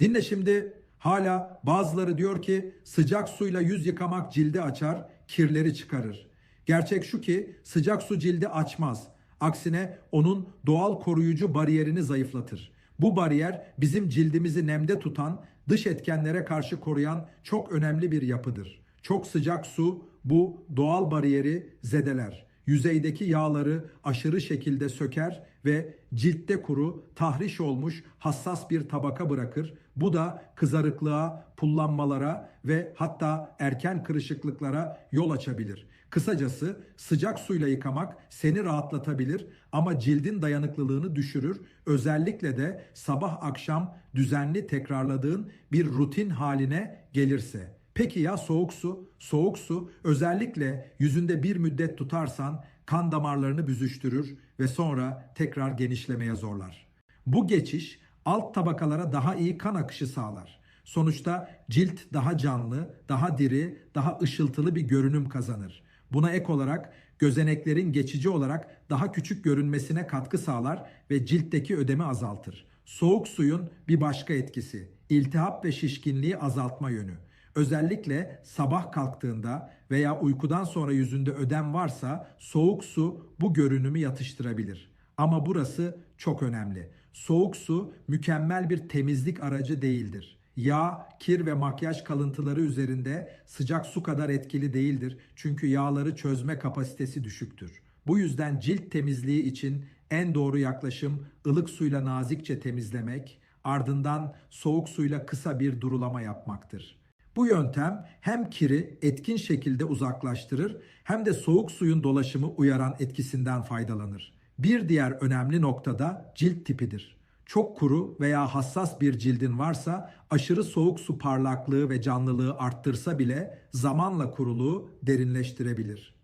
Dinle şimdi hala bazıları diyor ki sıcak suyla yüz yıkamak cildi açar, kirleri çıkarır. Gerçek şu ki sıcak su cildi açmaz. Aksine onun doğal koruyucu bariyerini zayıflatır. Bu bariyer bizim cildimizi nemde tutan, dış etkenlere karşı koruyan çok önemli bir yapıdır. Çok sıcak su bu doğal bariyeri zedeler. Yüzeydeki yağları aşırı şekilde söker ve ciltte kuru, tahriş olmuş hassas bir tabaka bırakır. Bu da kızarıklığa, pullanmalara ve hatta erken kırışıklıklara yol açabilir. Kısacası sıcak suyla yıkamak seni rahatlatabilir ama cildin dayanıklılığını düşürür. Özellikle de sabah akşam düzenli tekrarladığın bir rutin haline gelirse. Peki ya soğuk su? Soğuk su özellikle yüzünde bir müddet tutarsan kan damarlarını büzüştürür ve sonra tekrar genişlemeye zorlar. Bu geçiş alt tabakalara daha iyi kan akışı sağlar. Sonuçta cilt daha canlı, daha diri, daha ışıltılı bir görünüm kazanır. Buna ek olarak gözeneklerin geçici olarak daha küçük görünmesine katkı sağlar ve ciltteki ödemi azaltır. Soğuk suyun bir başka etkisi, iltihap ve şişkinliği azaltma yönü. Özellikle sabah kalktığında veya uykudan sonra yüzünde ödem varsa soğuk su bu görünümü yatıştırabilir. Ama burası çok önemli. Soğuk su mükemmel bir temizlik aracı değildir. Yağ, kir ve makyaj kalıntıları üzerinde sıcak su kadar etkili değildir. Çünkü yağları çözme kapasitesi düşüktür. Bu yüzden cilt temizliği için en doğru yaklaşım ılık suyla nazikçe temizlemek, ardından soğuk suyla kısa bir durulama yapmaktır. Bu yöntem hem kiri etkin şekilde uzaklaştırır hem de soğuk suyun dolaşımı uyaran etkisinden faydalanır. Bir diğer önemli nokta da cilt tipidir. Çok kuru veya hassas bir cildin varsa aşırı soğuk su parlaklığı ve canlılığı arttırsa bile zamanla kuruluğu derinleştirebilir.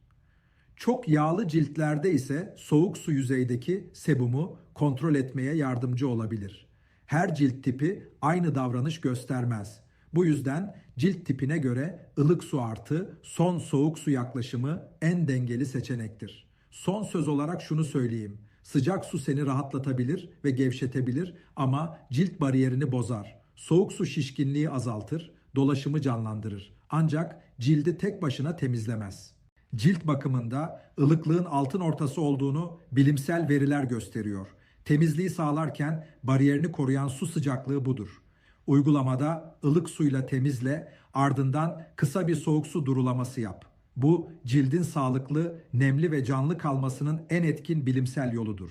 Çok yağlı ciltlerde ise soğuk su yüzeydeki sebumu kontrol etmeye yardımcı olabilir. Her cilt tipi aynı davranış göstermez. Bu yüzden cilt tipine göre ılık su artı son soğuk su yaklaşımı en dengeli seçenektir. Son söz olarak şunu söyleyeyim. Sıcak su seni rahatlatabilir ve gevşetebilir ama cilt bariyerini bozar. Soğuk su şişkinliği azaltır, dolaşımı canlandırır. Ancak cildi tek başına temizlemez. Cilt bakımında ılıklığın altın ortası olduğunu bilimsel veriler gösteriyor. Temizliği sağlarken bariyerini koruyan su sıcaklığı budur. Uygulamada ılık suyla temizle, ardından kısa bir soğuk su durulaması yap. Bu cildin sağlıklı, nemli ve canlı kalmasının en etkin bilimsel yoludur.